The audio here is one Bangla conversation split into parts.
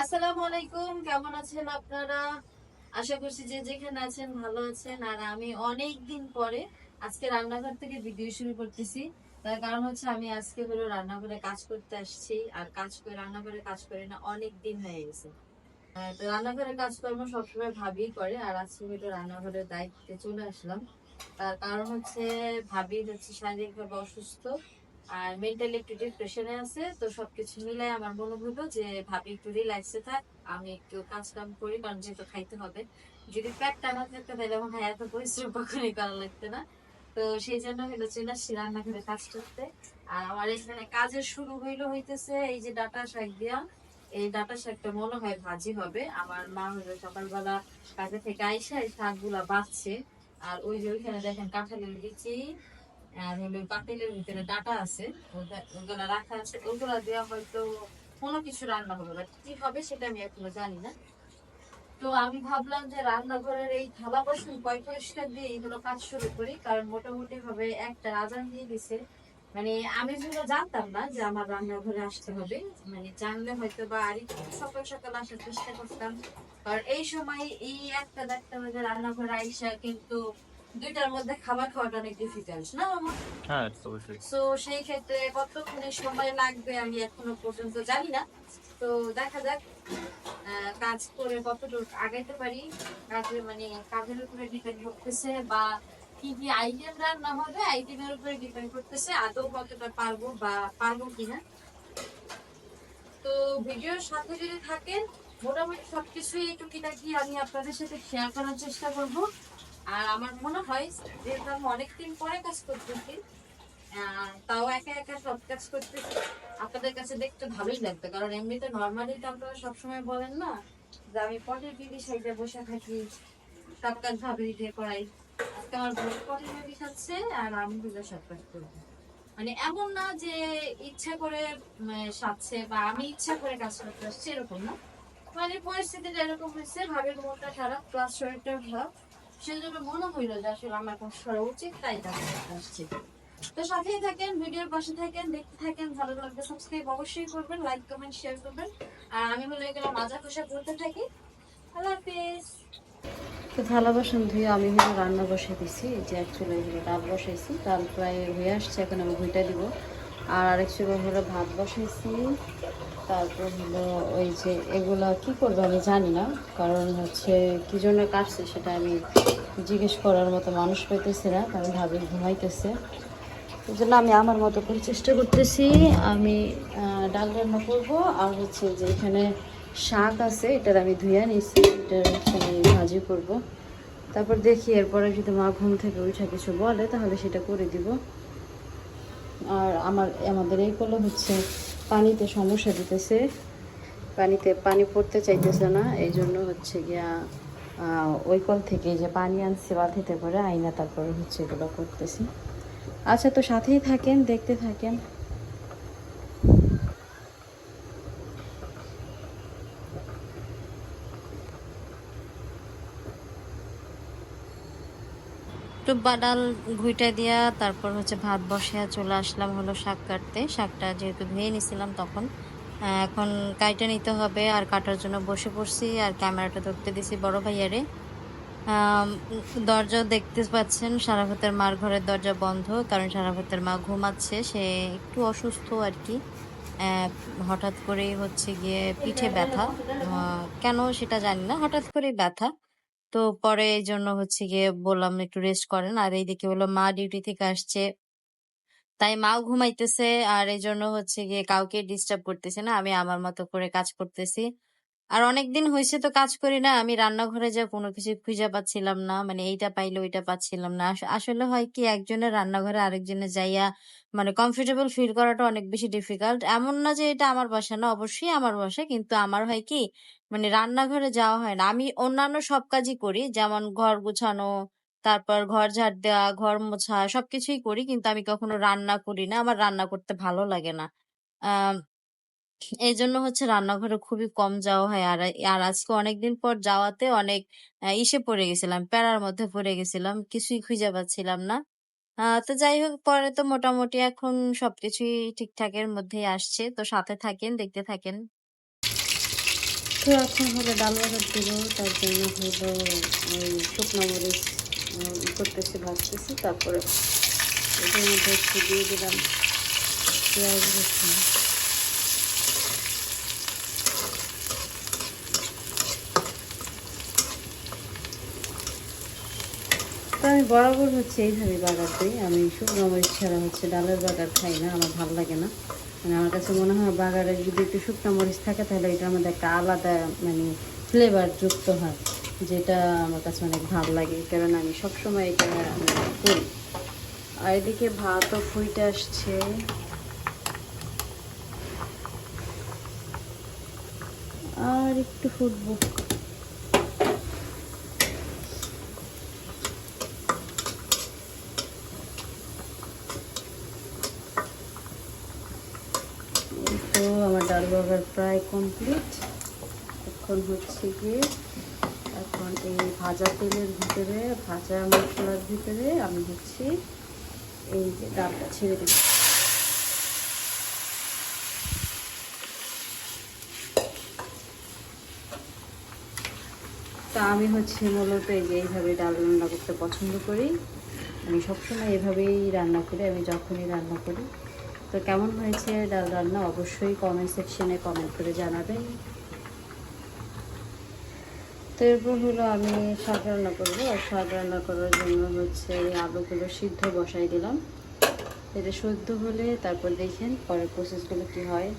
আসসালামু আলাইকুম, কেমন আছেন আপনারা? আশা করছি যে যেখানে আছেন ভালো আছেন। আর আমি অনেক দিন পরে আজকে রান্নাঘর থেকে ভিডিও শুরু করতেছি। তার কারণ হচ্ছে আমি আজকে হলো রান্নাঘরে কাজ করতে আসছি। আর কাজ করে, রান্নাঘরে কাজ করি না অনেক দিন হয়ে গেছে। তো রান্নাঘরের কাজকর্ম সবসময় ভাবি করে। আর আজকে হলো রান্নাঘরের দায়িত্বে চলে আসলাম। তার কারণ হচ্ছে ভাবি হচ্ছে শারীরিকভাবে অসুস্থ। আর মেন্টালি একটু ডিপ্রেশনে আছে, তো সবকিছু মিলাই আমার মনে হলো যে ভাবি একটু রিল্যাক্সে থাক, আমি একটু কাজ কাম করি, কারণ যেহেতু খাইতে হবে। যদি পেট টানা থাকতে তাহলে আমার হ্যাঁ এত পরিশ্রম কখনই করা লাগতো না। তো সেই জন্য হলো চলে আসছি রান্নাঘরে কাজ করতে। আর আমার এখানে কাজের শুরু হইল হইতেছে এই যে ডাটা শাক দিয়া। এই ডাটা শাকটা মনে হয় ভাজি হবে। আমার মা হলো সকালবেলা কাজে থেকে আইসা এই শাকগুলা বাছছে আর ওই যে ওইখানে দেখেন কাঁঠালের বিচি আর হলো পাতিলের ভিতরে ডাটা আছে ওগুলা রাখা আছে। ওগুলা দেওয়া হয়তো কোনো কিছু রান্না হবে, বাট কি হবে সেটা আমি এখনও জানি না। তো আমি ভাবলাম যে রান্নাঘরের এই থালা দিয়ে এইগুলো কাজ শুরু করি, কারণ মোটামুটি ভাবে একটা আজান দিয়ে দিছে। মানে আমি যেগুলো জানতাম না যে আমার রান্নাঘরে আসতে হবে মানে জানলে হয়তো বা আর সকাল সকাল আসার চেষ্টা করতাম। কারণ এই সময় এই একটা দেখতে হবে যে রান্নাঘরে আইসা কিন্তু দুইটার মধ্যে খাবার খাওয়াটা অনেক ডিফিকাল্ট না আমার হ্যাঁ অবশ্যই। তো সেই ক্ষেত্রে কতক্ষণে সময় লাগবে আমি এখনও পর্যন্ত জানি না। তো দেখা যাক কাজ করে কতটুকু আগাইতে পারি। কাজে মানে কাজের উপরে ডিপেন্ড করতেছে বা কি কি আইটেম রান্না হবে আইটেমের উপরে ডিপেন্ড করতেছে আদৌ কতটা পারব বা পারব কিনা। তো ভিডিওর সাথে যদি থাকেন মোটামুটি সবকিছুই টুকিটাকি আমি আপনাদের সাথে শেয়ার করার চেষ্টা করব। আর আমার মনে হয় যেহেতু আমি অনেকদিন পরে কাজ করতেছি। তাও একা একা সব কাজ করতেছি। আপনাদের কাছে দেখতে ভালোই লাগবে, কারণ এমনিতে নর্মালি তো আপনারা সবসময় বলেন না যে আমি পটের বিবি সাইডে বসে থাকি, সব কাজ ভাবে দিয়ে করাই। আজকে আমার বোন পটের বিবি খাচ্ছে আর আমি হলো সব কাজ করব। মানে এমন না যে ইচ্ছা করে সাজছে বা আমি ইচ্ছা করে কাজ করতে আসছি এরকম না। মানে পরিস্থিতিটা এরকম হয়েছে, ভাবের মনটা খারাপ প্লাস শরীরটা খারাপ। সেই জন্য মনে যে আসলে আমার করা উচিত, তাই আসছি। তো সাথেই থাকেন, ভিডিওর পাশে থাকেন, দেখতে থাকেন, ভালো লাগবে সাবস্ক্রাইব অবশ্যই করবেন লাইক কমেন্ট শেয়ার করবেন। আর আমি হলো এগুলো মাজা খোসা করতে থাকি। আল্লাহ হাফিজ। তো থালা বাসন ধুয়ে, আমি হলো রান্না বসে দিছি যে ডাল বসাইছি, ডাল প্রায় হয়ে আসছে, এখন আমি ভুইটা দিব। আর আরেক সময় হলো ভাত বসাইছি। তারপর হলো ওই যে এগুলা কি করব আমি জানি না, কারণ হচ্ছে কি জন্য কাটছে সেটা আমি জিজ্ঞেস করার মতো মানুষ পাইতেছি না, কারণ ভাবি ঘুমাইতেছে। এই জন্য আমি আমার মতো করে চেষ্টা করতেছি। আমি ডাল রান্না করব, আর হচ্ছে যে এখানে শাক আছে, এটার আমি ধুয়ে নিয়েছি এটার হচ্ছে আমি ভাজি করব। তারপর দেখি এরপরে যদি মা ঘুম থেকে উঠে কিছু বলে, তাহলে সেটা করে দিব। আর আমার, আমাদের এই কলো হচ্ছে পানিতে সমস্যা দিতেছে। পানিতে পানি পড়তে চাইতেছে না, এই জন্য হচ্ছে গিয়া ওই কল থেকে যে পানি আনছে বাধিতে করে আইনা তারপরে হচ্ছে এগুলো করতেছি। আচ্ছা তো সাথেই থাকেন, দেখতে থাকেন। বাডাল ঘুইটা দিয়া তারপর হচ্ছে ভাত বসিয়ে চলে আসলাম হলো শাক কাটতে। শাকটা যেহেতু ধুয়ে নিছিলাম তখন এখন কাইটা নিতে হবে আর কাটার জন্য বসে পড়ছি আর ক্যামেরাটা ধরতে দিছি বড় ভাইয়ারে। দরজা দেখতে পাচ্ছেন সারাফতের মার ঘরের দরজা বন্ধ, কারণ সারাফতের মা ঘুমাচ্ছে, সে একটু অসুস্থ আর কি। হঠাৎ করেই হচ্ছে গিয়ে পিঠে ব্যথা। কেন সেটা জানি না, হঠাৎ করেই ব্যথা। তো পরে এই জন্য হচ্ছে গিয়ে বললাম একটু রেস্ট করেন। আর এইদিকে হলো মা ডিউটি থেকে আসছে। তাই মাও ঘুমাইতেছে। আর এই জন্য হচ্ছে গিয়ে কাউকে ডিস্টার্ব করতেছে না। আমি আমার মতো করে কাজ করতেছি। আর অনেকদিন হয়েছে তো কাজ করি না, আমি রান্নাঘরে যা কোনো কিছু খুঁজে পাচ্ছিলাম না মানে এইটা পাইলে ওইটা পাচ্ছিলাম না। আস- আসলে হয় কি, একজনের রান্নাঘরে আরেকজনের যাইয়া মানে কমফোর্টেবল ফিল করাটা অনেক বেশি ডিফিকাল্ট এমন না যে এটা আমার বাসা না, অবশ্যই আমার বাসা কিন্তু আমার হয় কি মানে রান্নাঘরে যাওয়া হয় না। আমি অন্যান্য সব কাজই করি, যেমন ঘর গুছানো, তারপর ঘর ঝাড় দেওয়া, ঘর মোছা, সবকিছুই করি, কিন্তু আমি কখনো রান্না করি না, আমার রান্না করতে ভালো লাগে না। আহ এই জন্য হচ্ছে রান্নাঘরে খুবই কম যাওয়া হয়। আর আর আজকে অনেকদিন পর যাওয়াতে অনেক ইসে পড়ে গেছিলাম, প্যারার মধ্যে পড়ে গেছিলাম, কিছুই খুঁজে পাচ্ছিলাম না। তো যাই হোক, পরে তো মোটামুটি এখন সবকিছুই ঠিকঠাকের মধ্যেই আসছে। তো সাথে থাকেন, দেখতে থাকেন। তো এখন হলো ডাল বাজার দিব তার জন্য হলো শুকনো মরিচ করতেছি, ভাজতেছি। তারপরে এটার মধ্যে একটু দিয়ে দিলাম পেঁয়াজ রসুন। আমি বরাবর হচ্ছে এইভাবে বাগার দিই। আমি শুকনো মরিচ ছাড়া হচ্ছে ডালের বাগার খাই না, আমার ভালো লাগে না। মানে আমার কাছে মনে হয় বাগারে যদি একটু শুকনো মরিচ থাকে তাহলে এটার মধ্যে একটা আলাদা মানে ফ্লেভার যুক্ত হয়, যেটা আমার কাছে অনেক ভালো লাগে। কারণ আমি সবসময় এটা মানে করি। আর এদিকে ভাতও ফুইটে আসছে। আর একটু ফুটবো এই তো বাগার প্রায় কমপ্লিট এখন হচ্ছে গিয়ে এখন এই ভাজা তেলের ভিতরে, ভাজা মশলার ভিতরে আমি হচ্ছে এই যে ডালটা ছেড়ে দিচ্ছি। তা আমি হচ্ছে মূলত এই যে এইভাবে ডাল রান্না করতে পছন্দ করি। আমি সবসময় এভাবেই রান্না করি, আমি যখনই রান্না করি তো কেমন হয়েছে ডাল রান্না অবশ্যই কমেন্ট সেকশনে কমেন্ট করে জানাবেন। তো এরপর হলো আমি শাক রান্না করব। আর শাক রান্না করার জন্য হচ্ছে আলুগুলো সিদ্ধ বসাই দিলাম। এটা সিদ্ধ হলে তারপর দেখেন পরের প্রসেসগুলো কি হয়।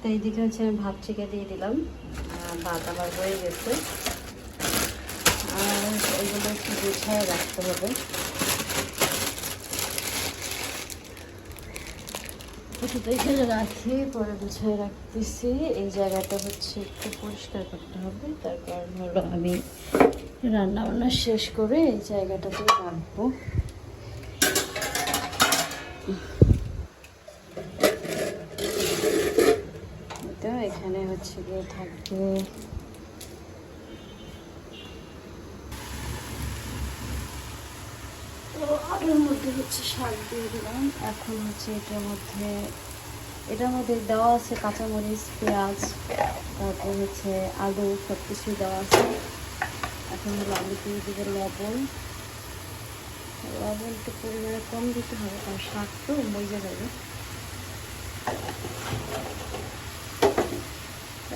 তো এইদিকে হচ্ছে আমি ভাত ছেঁকে দিয়ে দিলাম। ভাত আমার হয়ে গেছে। আর এগুলো একটু গুছায় রাখতে হবে। এখানে রাখি, পরে গুছিয়ে রাখতেছি। এই জায়গাটা হচ্ছে একটু পরিষ্কার করতে হবে। তার কারণ হলো আমি রান্না বান্না শেষ করে এই জায়গাটাতে রাখব। এখানে হচ্ছে গিয়ে থাকবে তো আলুর মধ্যে হচ্ছে শাক দিয়ে দিলাম। এখন হচ্ছে এটার মধ্যে এটার মধ্যে দেওয়া আছে কাঁচামরিচ, পেঁয়াজ, তারপর হচ্ছে আলু সব কিছু দেওয়া আছে। এখন হলো আলু দিয়ে দেবে লবণ। লবণ একটু পরিমাণে কম দিতে হবে, কারণ শাক তো মজে যাবে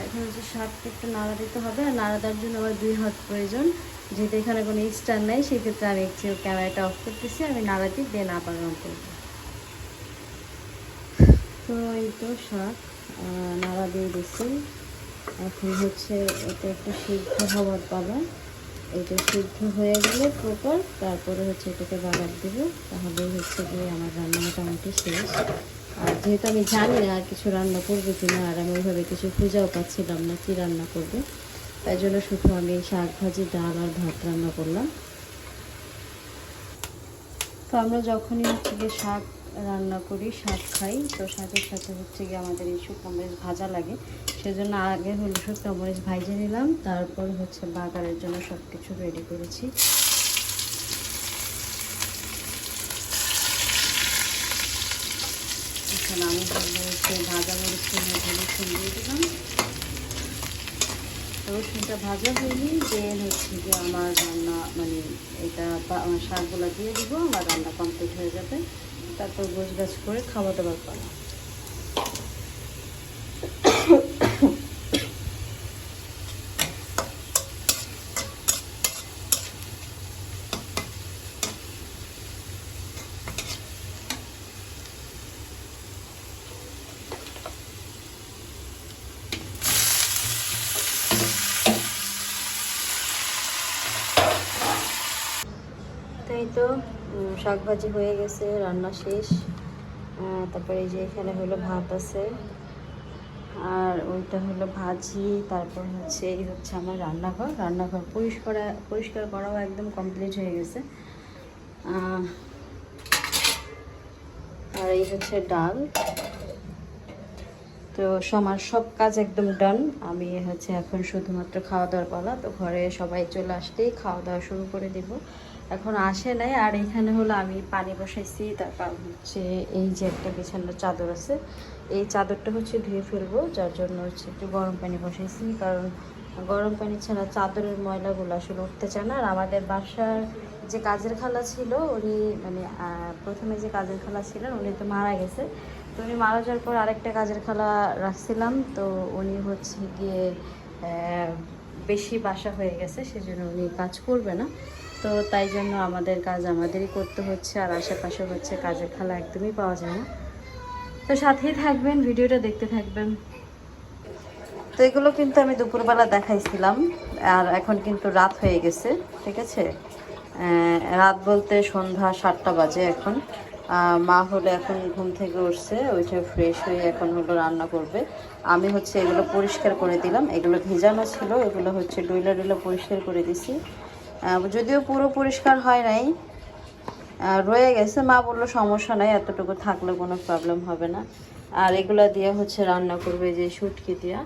এখন হচ্ছে শাকটা একটু নাড়া দিতে হবে, আর নাড়া দেওয়ার জন্য আমার দুই হাত প্রয়োজন। যেহেতু এখানে কোনো স্টার নাই, সেক্ষেত্রে আমি একটু ক্যামেরাটা অফ করতেছি, আমি নাড়া দিই দেন আবার রং করব। তো এই তো শাক নাড়া দিয়ে দিচ্ছি। এখন হচ্ছে এটা একটু সিদ্ধ হওয়ার পালা। এটা সিদ্ধ হয়ে গেলে প্রপার তারপরে হচ্ছে এটাকে বাগার দেবো। তাহলে হচ্ছে যে আমার রান্না মোটামুটি শেষ। আর যেহেতু আমি জানি না আর কিছু রান্না করব কিনা, আর আমি ওইভাবে কিছু খুঁজেও পাচ্ছিলাম না কি রান্না করব তাই জন্য শুধু আমি শাক ভাজি, ডাল আর ভাত রান্না করলাম। তো আমরা যখনই হচ্ছে গিয়ে শাক রান্না করি, শাক খাই, তো শাকের সাথে হচ্ছে গিয়ে আমাদের এই শুকনো মরিচ ভাজা লাগে। সেজন্য আগে হলো শুকনো মরিচ ভাইজে নিলাম, তারপর হচ্ছে বাগারের জন্য সব কিছু রেডি করেছি আমি ভাজা মধ্যে দিলাম। রসুনটা ভাজা হয়নি দেন হচ্ছে যে আমার রান্না মানে এটা শাকগুলা দিয়ে দিব, আমার রান্না কমপ্লিট হয়ে যাবে। তারপর গোছ গাছ করে খাওয়া দাওয়ার পালা তাই তো শাক ভাজি হয়ে গেছে, রান্না শেষ। তারপরে এই যে এখানে হলো ভাত আছে। আর ওইটা হলো ভাজি, তারপর হচ্ছে এই হচ্ছে আমার রান্নাঘর। রান্নাঘর পরিষ্কার পরিষ্কার করাও একদম কমপ্লিট হয়ে গেছে। আর এই হচ্ছে ডাল। তো আমার সব কাজ একদম ডান। আমি হচ্ছে এখন শুধুমাত্র খাওয়া দাওয়ার পালা, তো ঘরে সবাই চলে আসতেই খাওয়া দাওয়া শুরু করে দেব। এখন আসে নাই, আর এখানে হলো আমি পানি বসাইছি তার কারণ হচ্ছে এই যে একটা বিছানার চাদর আছে, এই চাদরটা হচ্ছে ধুয়ে ফেলব, যার জন্য হচ্ছে একটু গরম পানি বসাইছি, কারণ গরম পানি ছাড়া চাদরের ময়লাগুলো আসলে উঠতে চায় না। আর আমাদের বাসার যে কাজের খালা ছিল, উনি মানে প্রথমে যে কাজের খালা ছিলেন, উনি তো মারা গেছে। তো উনি মারা যাওয়ার পর আরেকটা কাজের খালা রাখছিলাম, তো উনি হচ্ছে গিয়ে বেশি বাসা হয়ে গেছে, সেজন্য উনি কাজ করবে না। তো তাই জন্য আমাদের কাজ আমাদেরই করতে হচ্ছে, আর আশেপাশে হচ্ছে কাজের খালা একদমই পাওয়া যায় না। তো সাথেই থাকবেন, ভিডিওটা দেখতে থাকবেন। তো এগুলো কিন্তু আমি দুপুরবেলা দেখাইছিলাম, আর এখন কিন্তু রাত হয়ে গেছে, ঠিক আছে? রাত বলতে সন্ধ্যা সাতটা বাজে এখন। মা হলো এখন ঘুম থেকে উঠছে ওইটা ফ্রেশ হয়ে এখন হলো রান্না করবে। আমি হচ্ছে এগুলো পরিষ্কার করে দিলাম, এগুলো ভেজানো ছিল, এগুলো হচ্ছে ডুইলা ডইলা পরিষ্কার করে দিছি। যদিও পুরো পরিষ্কার হয় নাই রয়ে গেছে। মা বলল, সমস্যা নাই, এতটুকু থাকলে কোনো প্রবলেম হবে না। আর এগুলা দিয়ে হচ্ছে রান্না করবে যে শুটকি দিয়া।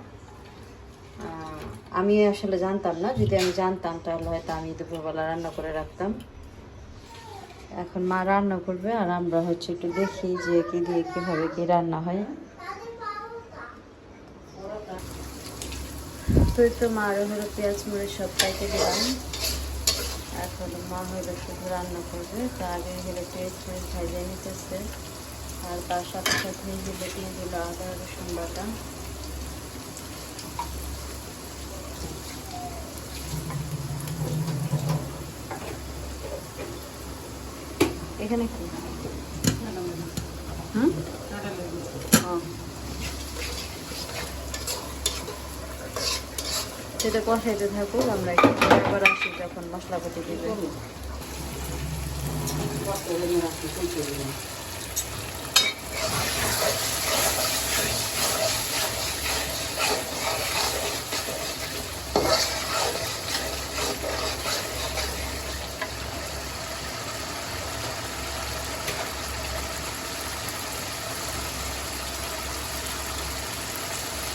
আমি আসলে জানতাম না, যদি আমি জানতাম তাহলে হয়তো আমি দুপুরবেলা রান্না করে রাখতাম। এখন মা রান্না করবে আর আমরা হচ্ছে একটু দেখি যে কি দিয়ে, কীভাবে কি রান্না হয়। তো তো মা আরও পেঁয়াজ, মরিচ সব পাইতে দিলাম। এখন মা হলো শুধু রান্না করবে তার আগে হলো পেঁয়াজ ফেস ভাজিয়ে নিতেছে। আর তার সাথে সাথে হলো দিয়ে দিল, আদা, রসুন বাটা। এখানে কি? সেটা কষাইতে থাকুক আমরা একটু আসি যখন মশলাপাতি দিবে।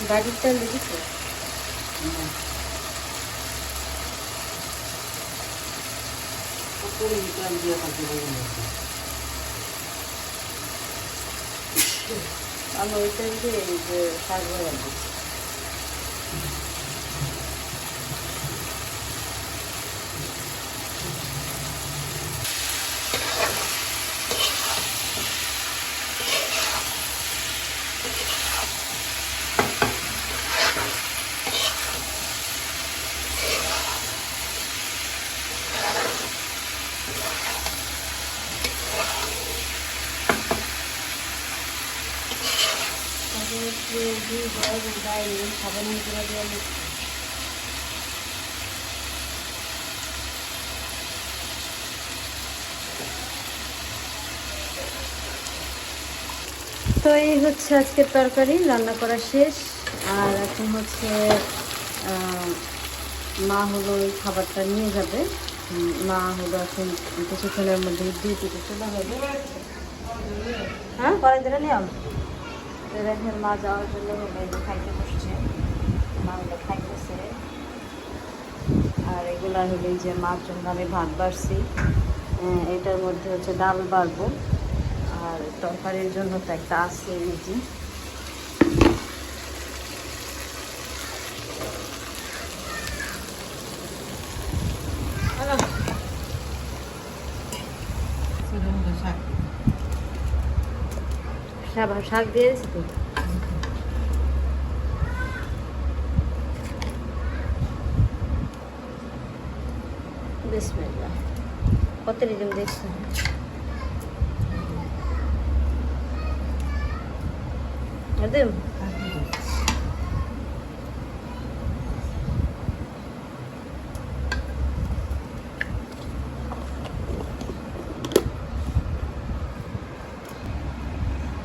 গাড়ির তেল দেখেছ আমি ওই তেল দিয়ে এই যে শাক ভাজা দিচ্ছি একটু সাবান তো এই হচ্ছে আজকের তরকারি রান্না করা শেষ। আর এখন হচ্ছে মা হলো এই খাবারটা নিয়ে যাবে। মা হলো এখন কিছুক্ষণের মধ্যে ডিউটিতে চলে হবে হ্যাঁ? পরে দিলে নিয়ম? তো মা যাওয়ার জন্য হলো খাইতে বসছে মা হলো খাইতেছে আর এগুলা হলো যে মার জন্য আমি ভাত বাড়ছি এটার মধ্যে হচ্ছে ডাল বাড়বো আর তরকারির জন্য তো একটা আছে যে শাক শাক দিয়ে দিছি তো বিসমিল্লাহ। কত রিজম দেখছ। একদম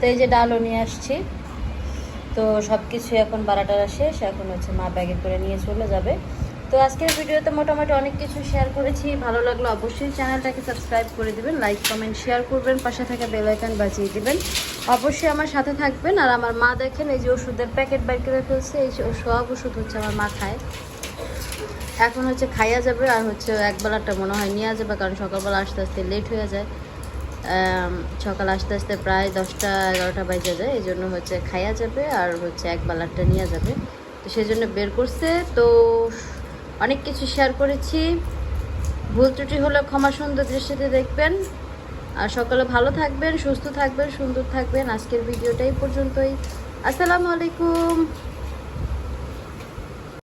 তো এই যে ডালও নিয়ে আসছি। তো সব কিছু এখন বারাটারা শেষ, এখন হচ্ছে মা ব্যাগে করে নিয়ে চলে যাবে। তো আজকের ভিডিওতে মোটামুটি অনেক কিছু শেয়ার করেছি। ভালো লাগল অবশ্যই চ্যানেলটাকে সাবস্ক্রাইব করে দিবেন লাইক কমেন্ট শেয়ার করবেন, পাশে থাকা বেল আইকন বাজিয়ে দিবেন। অবশ্যই আমার সাথে থাকবেন আর আমার মা দেখেন, এই যে ওষুধের প্যাকেট বাইর করে ফেলছে, এই সব ওষুধ হচ্ছে আমার মা খায়। এখন হচ্ছে খাইয়া যাবে আর হচ্ছে একবেলাটা মনে হয় নিয়ে যাবে, কারণ সকালবেলা আস্তে আস্তে লেট হয়ে যায়। সকাল আস্তে আস্তে প্রায় দশটা, এগারোটা বাজে যায়। এই জন্য হচ্ছে খাইয়া যাবে আর হচ্ছে এক বেলাটা নিয়ে যাবে। তো সেই জন্য বের করছে। তো অনেক কিছু শেয়ার করেছি। ভুল ত্রুটি হলে ক্ষমা সুন্দর দৃষ্টিতে দেখবেন। আর সকালে ভালো থাকবেন, সুস্থ থাকবেন, সুন্দর থাকবেন। আজকের ভিডিওটাই পর্যন্তই। আসসালামু আলাইকুম।